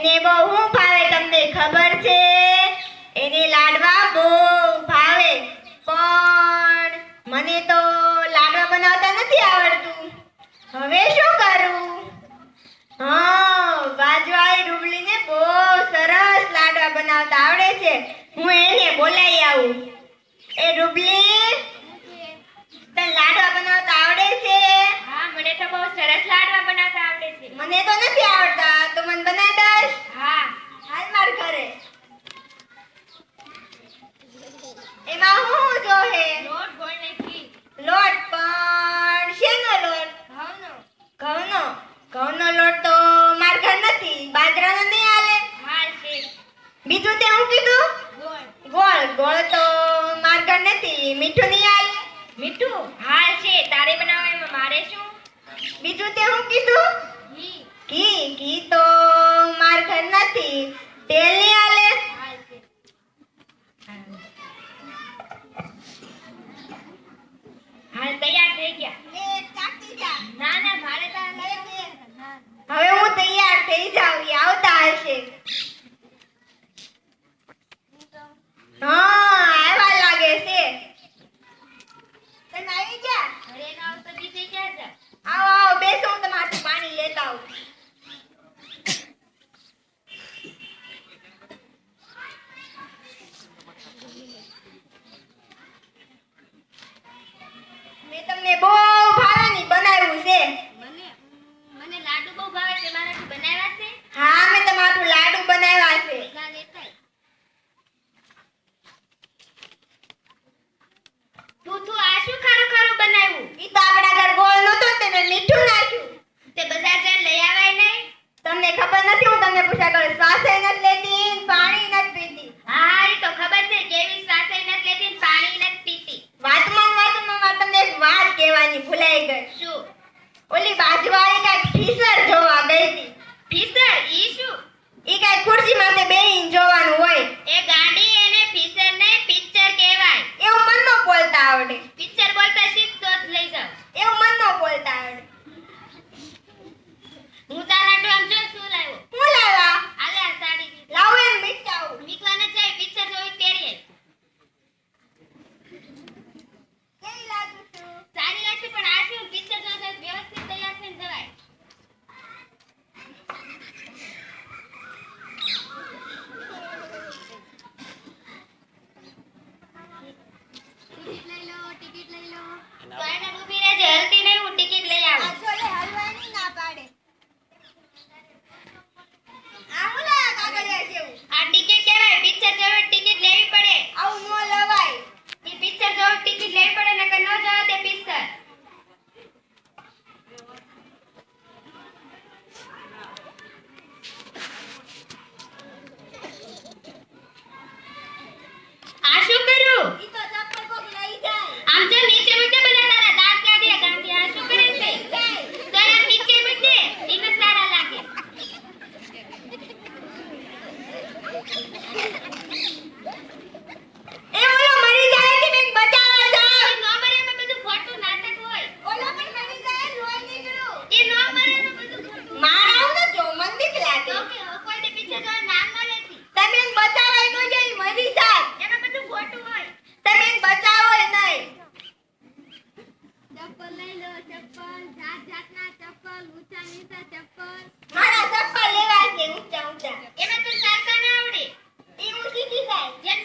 એને બહુ ભાવે, તમને ખબર છે? એને લાડવા બહુ ભાવે. પણ મને તો લાડવા બનાવતા નથી આવડતું. હવે શું કરું? હા વાજવાઈ ડુબલીને બહુ સરસ લાડવા બનાવતા આવડે છે. હું એને બોલાવી આવું. એ ડુબલી બીજું તે હું કીધું? ગોળ. ગોળ તો માર્ગર નથી. મીઠું નહીં હાલ? મીઠું? હાલ છે. તારે બનાવવા એમાં મારે શું? બીજું તે હું કીધું? ઘી. ઘી. તો માર્ગર નથી. તેલ ઈ શું ઈ કાઈ ખુરશી માથે બેહીન જોવાનું હોય. એ ગાડી એને ફિશર નહીં પિક્ચર કહેવાય. એવું મન નો બોલતા આવડે. પિક્ચર બોલતા શીખ તો જ લઈ જાવ એવું મન નો બોલતા આવડે. Thank you. ચપ્પલ, જાત જાતના ચપ્પલ, ઊંચા નીચા ચપ્પલ. મારા ચપ્પલ લેવા છે ઊંચા ઊંચા. એમાં તો ચાલતા ના આવડે. એ ઊંચી જાય જેમ